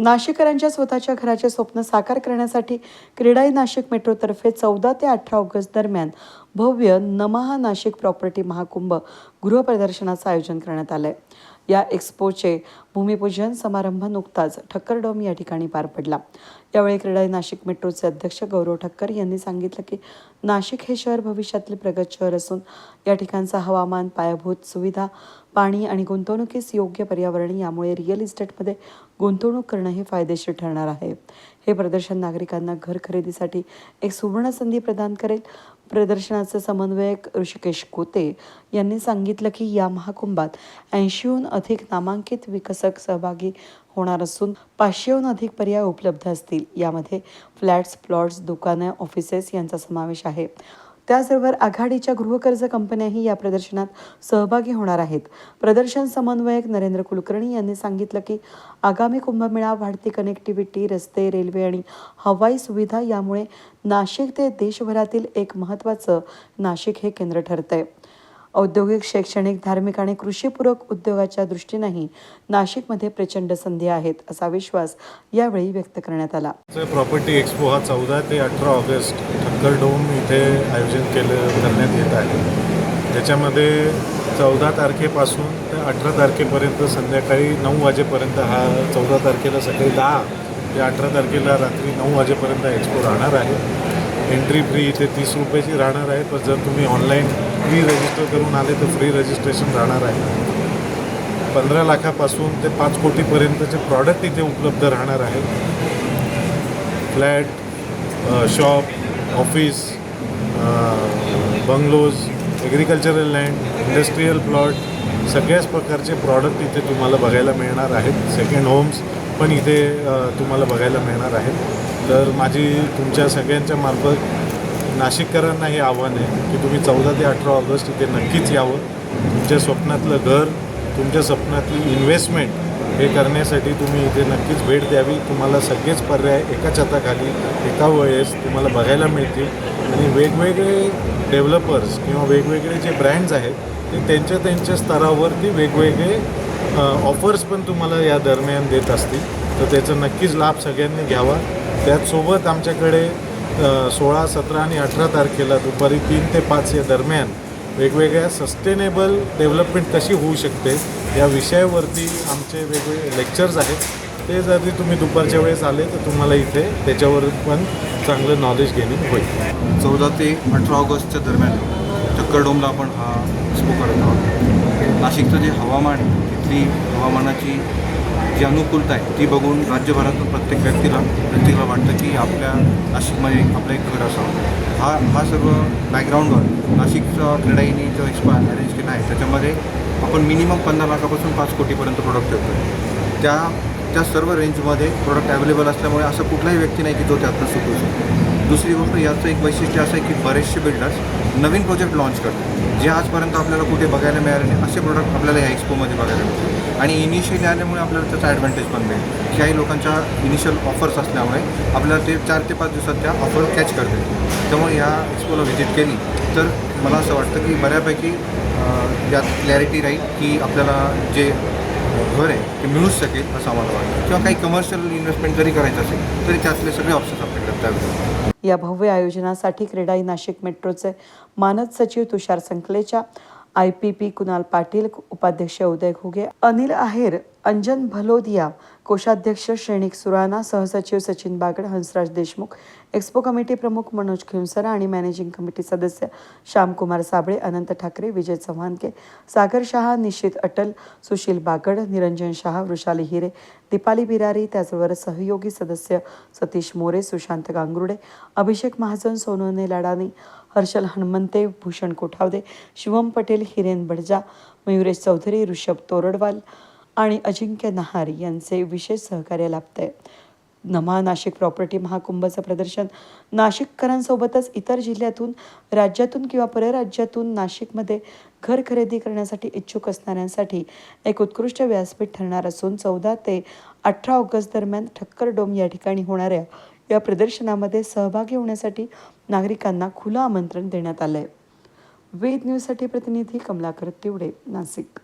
नाशिककरांच्या स्वतःच्या घराचे स्वप्न साकार करण्यासाठी क्रीडाई नाशिक मेट्रोतर्फे चौदा ते अठरा ऑगस्ट दरम्यान भव्य नमहा नाशिक प्रॉपर्टी महाकुंभ गृहप्रदर्शनाचं आयोजन करण्यात आलं आहे या एक्स्पोचे भूमिपूजन समारंभ नुकताच ठक्कर डॉम या ठिकाणी पार पडला. यावेळी क्रीडा नाशिक मेट्रोचे अध्यक्ष गौरव ठक्कर यांनी सांगितलं की नाशिक हे शहर भविष्यातील प्रगत शहर असून या ठिकाणचं हवामान पायाभूत सुविधा पाणी आणि गुंतवणुकीस योग्य पर्यावरण यामुळे रिअल इस्टेटमध्ये गुंतवणूक करणं हे फायदेशीर ठरणार आहे. हे प्रदर्शन नागरिकांना घर खरेदीसाठी एक सुवर्ण संधी प्रदान करेल. प्रदर्शनाचे समन्वयक ऋषिकेश कोते यांनी सांगितलं की या महाकुंभात ऐंशीहून अधिक नामांकित विकसक सहभागी होणार असून पाचशेहून अधिक पर्याय उपलब्ध असतील. यामध्ये फ्लॅट्स प्लॉट्स दुकानं ऑफिसेस यांचा समावेश आहे. त्याचबरोबर आघाडीच्या गृहकर्ज कंपन्याही या प्रदर्शनात सहभागी होणार आहेत. प्रदर्शन समन्वयक नरेंद्र कुलकर्णी यांनी सांगितलं की आगामी कुंभमेळा वाढती कनेक्टिव्हिटी रस्ते रेल्वे आणि हवाई सुविधा यामुळे नाशिक ते देशभरातील एक महत्त्वाचं नाशिक हे केंद्र ठरतंय. औद्योगिक शैक्षणिक धार्मिक आणि कृषीपूरक उद्योगाच्या दृष्टीनेही नाशिकमध्ये प्रचंड संधी आहेत असा विश्वास यावेळी व्यक्त करण्यात आला. प्रॉपर्टी एक्सपो हा चौदा ते अठरा ऑगस्ट ठक्कर डोम इथे आयोजन केलं करण्यात येत आहे. त्याच्यामध्ये चौदा तारखेपासून ते अठरा तारखेपर्यंत संध्याकाळी नऊ वाजेपर्यंत हा चौदा तारखेला सकाळी दहा ते अठरा तारखेला रात्री नऊ वाजेपर्यंत एक्सपो राहणार आहे. एंट्री फ्री इथे तीस रुपयाची राहणार आहे पण जर तुम्ही ऑनलाईन फ्री रजिस्टर करून आले तर फ्री रजिस्ट्रेशन राहणार आहे. पंधरा लाखापासून ते पाच कोटीपर्यंतचे प्रॉडक्ट इथे उपलब्ध राहणार आहेत flat shop office bungalows agricultural land industrial plot सगळ्याच प्रकारचे प्रॉडक्ट इथे तुम्हाला बघायला मिळणार आहेत. सेकंड होम्स पण इथे तुम्हाला बघायला मिळणार आहेत. तर माझी तुमच्या सगळ्यांच्या मार्फत नाशिककरांना हे आव्हान आहे की तुम्ही चौदा ते अठरा ऑगस्ट इथे नक्कीच यावं. तुमच्या स्वप्नातलं घर तुमच्या स्वप्नातली इन्व्हेस्टमेंट हे करण्यासाठी तुम्ही इथे नक्कीच भेट द्यावी. तुम्हाला सगळेच पर्याय एका छताखाली एका वेळेस तुम्हाला बघायला मिळतील. आणि वेगवेगळे डेव्हलपर्स किंवा वेगवेगळे जे ब्रँड्स आहेत ते त्यांच्या त्यांच्या स्तरावरती वेगवेगळे ऑफर्स पण तुम्हाला या दरम्यान देत असतील. तर त्याचा नक्कीच लाभ सगळ्यांनी घ्यावा. त्याचसोबत आमच्याकडे सोळा सतरा आणि अठरा तारखेला दुपारी तीन ते पाच या दरम्यान वेगवेगळ्या सस्टेनेबल डेव्हलपमेंट कशी होऊ शकते या विषयावरती आमचे वेगवेगळे लेक्चर्स आहेत. ते जर तुम्ही दुपारच्या वेळेस आले तर तुम्हाला इथे त्याच्यावर पण चांगलं नॉलेज घेणे होईल. चौदा ते अठरा ऑगस्टच्या दरम्यान चक्करडोमला आपण हा एक्सपो करत आहोत. नाशिकचं जे हवामान आहे तिथली हवामानाची जी अनुकूलता आहे ती बघून राज्यभरातून प्रत्येक व्यक्तीला व्यक्तीला वाटतं की आपल्या नाशिकमध्ये आपलं एक घर असावं. हा हा सर्व बॅकग्राऊंडवर नाशिकचा क्रीडाईने जो एक्सपा अरेंज केला आहे त्याच्यामध्ये आपण मिनिमम पंधरा लाखापासून पाच कोटीपर्यंत प्रोडक्ट ठेवतो त्या त्या सर्व रेंजमध्ये प्रोडक्ट अवेलेबल असल्यामुळे असं कुठलाही व्यक्ती नाही की तो त्यातनं सुटू शकतो. दुसरी गोष्ट याचं एक वैशिष्ट्य असं आहे की बरेचसे बिल्डर्स नवीन प्रोजेक्ट लॉन्च करतात. जे आजपर्यंत आपल्याला कुठे बघायला मिळाले नाही असे प्रोडक्ट आपल्याला या एक्सपोमध्ये बघायला मिळतात. आणि इनिशियली आल्यामुळे आपल्याला त्याचा ॲडव्हान्टेज पण मिळेल. काही लोकांच्या इनिशियल ऑफर्स असल्यामुळे आपल्याला ते चार ते पाच दिवसात त्या ऑफर कॅच करते त्यामुळे या एक्सपोला व्हिजिट केली तर मला असं वाटतं की बऱ्यापैकी यात क्लॅरिटी राहील की आपल्याला जे घर आहे ते मिळूच शकेल असं आम्हाला वाटतं. किंवा काही कमर्शियल इन्व्हेस्टमेंट जरी करायचं असेल तरी त्यातले सगळे ऑप्शन्स आपल्याकडे त्यावेळेस या भव्य आयोजनासाठी क्रीडाई नाशिक मेट्रोचे मानद सचिव Tushar संकलेच्या I P P Kunal Patil उपाध्यक्ष उदय घुगे अनिल आहेर अंजन भलोदिया कोषाध्यक्ष श्रेणिक सुराणा सहसचिव सचिन बागड हंसराज देशमुख एक्स्पो कमिटी प्रमुख मनोज खिंसरा आणि मॅनेजिंग कमिटी सदस्य श्यामकुमार साबळे अनंत ठाकरे विजय चव्हाणके सागर शहा निशित अटल सुशील बागड निरंजन शहा वृषाली हिरे दीपाली बिरारी त्याचबरोबर सहयोगी सदस्य सतीश मोरे सुशांत गांगरुडे अभिषेक महाजन सोनोने लाडानी हर्षल हनुमंते भूषण कोठावदे शिवम पटेल हिरेन बडजा मयुरेश चौधरी ऋषभ तोरडवाल आणि अजिंक्य नहार यांचे विशेष सहकार्य लाभते नमा नाशिक प्रॉपर्टी महाकुंभचं प्रदर्शन. नाशिककरांसोबतच इतर जिल्ह्यातून राज्यातून किंवा परराज्यातून नाशिकमध्ये घर खरेदी करण्यासाठी इच्छुक असणाऱ्यांसाठी एक उत्कृष्ट व्यासपीठ ठरणार असून चौदा ते अठरा ऑगस्ट दरम्यान ठक्कर डोम या ठिकाणी होणाऱ्या या प्रदर्शनामध्ये सहभागी होण्यासाठी नागरिकांना खुलं आमंत्रण देण्यात आलं आहे वेद न्यूजसाठी प्रतिनिधी कमलाकर तिवडे नाशिक.